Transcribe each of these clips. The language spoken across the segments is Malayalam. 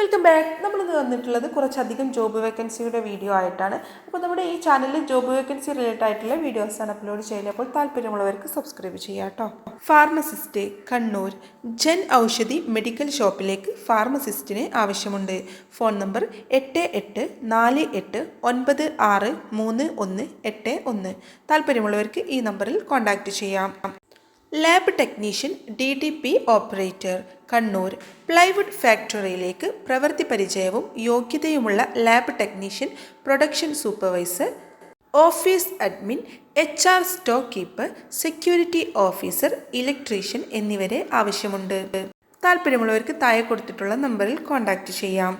വെൽക്കം ബാക്ക് നമ്മളിന്ന് വന്നിട്ടുള്ളത് കുറച്ചധികം ജോബ് വേക്കൻസിയുടെ വീഡിയോ ആയിട്ടാണ്. അപ്പോൾ നമ്മുടെ ഈ ചാനലിൽ ജോബ് വേക്കൻസി റിലേറ്റഡ് ആയിട്ടുള്ള വീഡിയോസാണ് അപ്ലോഡ് ചെയ്യുന്നത്. അപ്പോൾ താല്പര്യമുള്ളവർക്ക് സബ്സ്ക്രൈബ് ചെയ്യാം കേട്ടോ ഫാർമസിസ്റ്റ് കണ്ണൂർ ജൻ ഔഷധി മെഡിക്കൽ ഷോപ്പിലേക്ക് ഫാർമസിസ്റ്റിന് ആവശ്യമുണ്ട്. ഫോൺ നമ്പർ എട്ട് എട്ട് നാല് എട്ട് ഒൻപത് ആറ് മൂന്ന് ഒന്ന് എട്ട് ഒന്ന്. താല്പര്യമുള്ളവർക്ക് ഈ നമ്പറിൽ കോൺടാക്റ്റ് ചെയ്യാം. Lab technician D D P operator Kannur plywood ഫാക്ടറിയിലേക്ക് പ്രവൃത്തി പരിചയവും യോഗ്യതയുമുള്ള lab technician production supervisor office admin H R stock keeper security officer electrician എന്നിവരെ ആവശ്യമുണ്ട്. താല്പര്യമുള്ളവർക്ക് താഴെ കൊടുത്തിട്ടുള്ള നമ്പറിൽ കോൺടാക്റ്റ് ചെയ്യാം.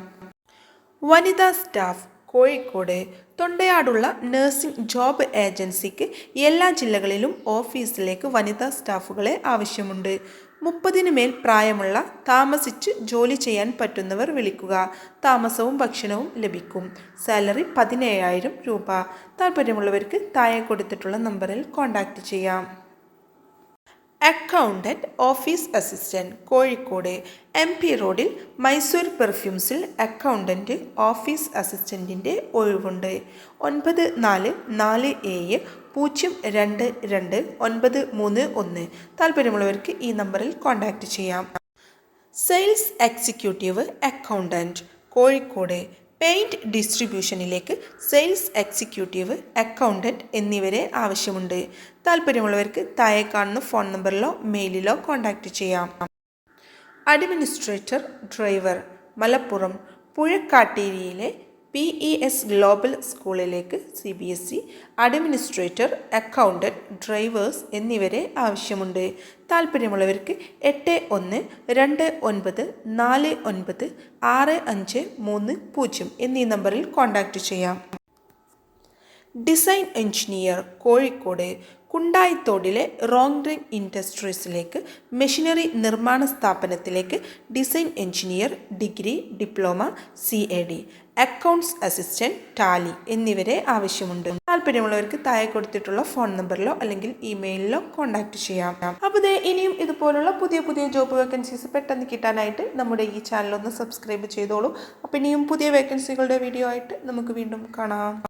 വനിതാ സ്റ്റാഫ് കോഴിക്കോട് തൊണ്ടയാടുള്ള നഴ്സിംഗ് ജോബ് ഏജൻസിക്ക് എല്ലാ ജില്ലകളിലും ഓഫീസിലേക്ക് വനിതാ സ്റ്റാഫുകളെ ആവശ്യമുണ്ട്. മുപ്പതിന് മേൽ പ്രായമുള്ള താമസിച്ച് ജോലി ചെയ്യാൻ പറ്റുന്നവർ വിളിക്കുക. താമസവും ഭക്ഷണവും ലഭിക്കും. സാലറി പതിനേഴായിരം രൂപ. താല്പര്യമുള്ളവർക്ക് താഴെ കൊടുത്തിട്ടുള്ള നമ്പറിൽ കോൺടാക്റ്റ് ചെയ്യാം. Accountant office assistant Kozhikode M P റോഡിൽ മൈസൂർ പെർഫ്യൂംസിൽ അക്കൗണ്ടന്റ് ഓഫീസ് അസിസ്റ്റന്റിന്റെ ഒഴിവുണ്ട്. ഒൻപത് നാല് നാല് ഏഴ് പൂജ്യം രണ്ട് രണ്ട് ഒൻപത് മൂന്ന് ഒന്ന്. താല്പര്യമുള്ളവർക്ക് ഈ നമ്പറിൽ കോൺടാക്റ്റ് ചെയ്യാം. Sales executive accountant Kozhikode paint ഡിസ്ട്രിബ്യൂഷനിലേക്ക് sales executive accountant എന്നിവരെ ആവശ്യമുണ്ട്. താല്പര്യമുള്ളവർക്ക് താഴെ കാണുന്ന ഫോൺ നമ്പറിലോ മെയിലിലോ കോൺടാക്റ്റ് ചെയ്യാം. അഡ്മിനിസ്ട്രേറ്റർ ഡ്രൈവർ മലപ്പുറം പുഴക്കാട്ടേരിയിലെ പി ഇ എസ് ഗ്ലോബൽ സ്കൂളിലേക്ക് C B S E administrator accountant drivers എന്നിവരെ ആവശ്യമുണ്ട്. താല്പര്യമുള്ളവർക്ക് എട്ട് ഒന്ന് രണ്ട് ഒൻപത് നാല് ഒൻപത് ആറ് അഞ്ച് മൂന്ന് പൂജ്യം എന്നീ നമ്പറിൽ കോൺടാക്റ്റ് ചെയ്യാം. ഡിസൈൻ എഞ്ചിനീയർ കോഴിക്കോട് കുണ്ടായിത്തോടിലെ റോങ് റിംഗ് ഇൻഡസ്ട്രീസിലേക്ക് മെഷീനറി നിർമ്മാണ സ്ഥാപനത്തിലേക്ക് design engineer degree diploma C A D accounts assistant tally എന്നിവരെ ആവശ്യമുണ്ട്. താല്പര്യമുള്ളവർക്ക് താഴെ കൊടുത്തിട്ടുള്ള ഫോൺ നമ്പറിലോ അല്ലെങ്കിൽ ഇമെയിലിലോ കോൺടാക്റ്റ് ചെയ്യാം. അപ്പോൾ ഇനിയും ഇതുപോലുള്ള പുതിയ പുതിയ ജോബ് വേക്കൻസീസ് പെട്ടെന്ന് കിട്ടാനായിട്ട് നമ്മുടെ ഈ ചാനൽ ഒന്ന് സബ്സ്ക്രൈബ് ചെയ്തോളൂ. അപ്പോൾ ഇനിയും പുതിയ വേക്കൻസികളുടെ വീഡിയോ ആയിട്ട് നമുക്ക് വീണ്ടും കാണാം.